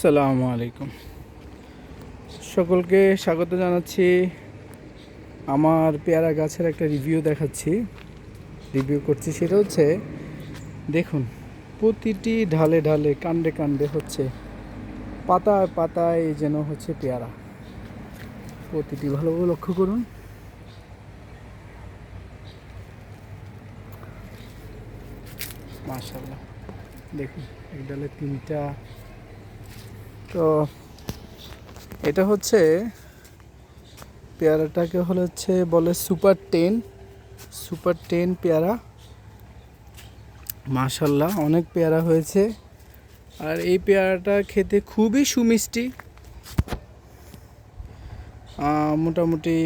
সালামু আলাইকুম। সকলকে স্বাগত জানাচ্ছি। আমার পেয়ারা গাছের একটা রিভিউ দেখাচ্ছি। রিভিউ করছি সেটা হচ্ছে, দেখুন, প্রতিটি ঢালে ঢালে, কাণ্ডে কাণ্ডে হচ্ছে, পাতায় পাতায় যেন হচ্ছে পেয়ারা। প্রতিটি ভালোভাবে লক্ষ্য করুন। মাশাল্লাহ দেখুন, এক ডালে তিনটা তো এটা হচ্ছে পেয়ারাটাকে হলো হচ্ছে বলে সুপার টেন সুপার টেন পেয়ারা। মাশাল্লাহ, অনেক পেয়ারা হয়েছে। আর এই পেয়ারাটা খেতে খুবই সুমিষ্টি। মোটামুটি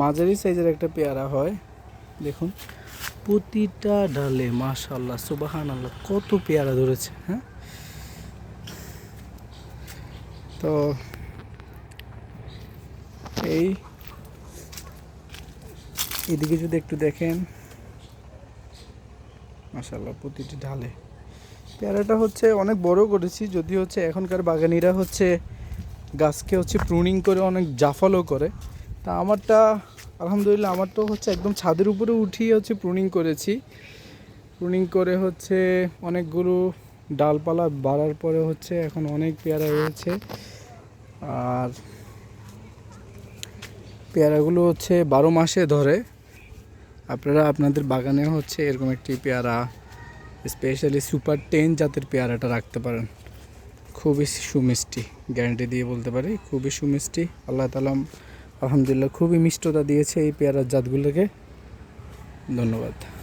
মাঝারি সাইজের একটা পেয়ারা হয়। দেখুন, প্রতিটা ডালে, মাশাল্লাহ সুবাহান আল্লাহ কত পেয়ারা ধরেছে হ্যাঁ? তো এই এদিকে যদি একটু দেখেন মাশাল্লাহ প্রতিটি ঢালে। পেয়ারাটা হচ্ছে অনেক বড় করেছি যদি হচ্ছে এখনকার বাগানিরা হচ্ছে গাছকে হচ্ছে প্রুনিং করে অনেক জাফালো করে। তা আমারটা, আলহামদুলিল্লাহ আমার তো হচ্ছে একদম ছাদের উপরে উঠিয়ে হচ্ছে প্রুনিং করেছি। প্রুনিং করে হচ্ছে অনেকগুলো ডালপালা বাড়ার পরে হচ্ছে এখন অনেক পেয়ারা রয়েছে। আর পেয়ারাগুলো হচ্ছে বারো মাসে ধরে। আপনারা আপনাদের বাগানে হচ্ছে এরকম একটি পেয়ারা স্পেশালি সুপার টেন জাতের পেয়ারাটা রাখতে পারেন। খুবই সুমিষ্টি গ্যারান্টি দিয়ে বলতে পারি, খুবই সুমিষ্টি। আল্লাহ তালাম আলহামদুলিল্লাহ খুবই মিষ্টতা দিয়েছে এই পেয়ারার জাতগুলোকে। ধন্যবাদ।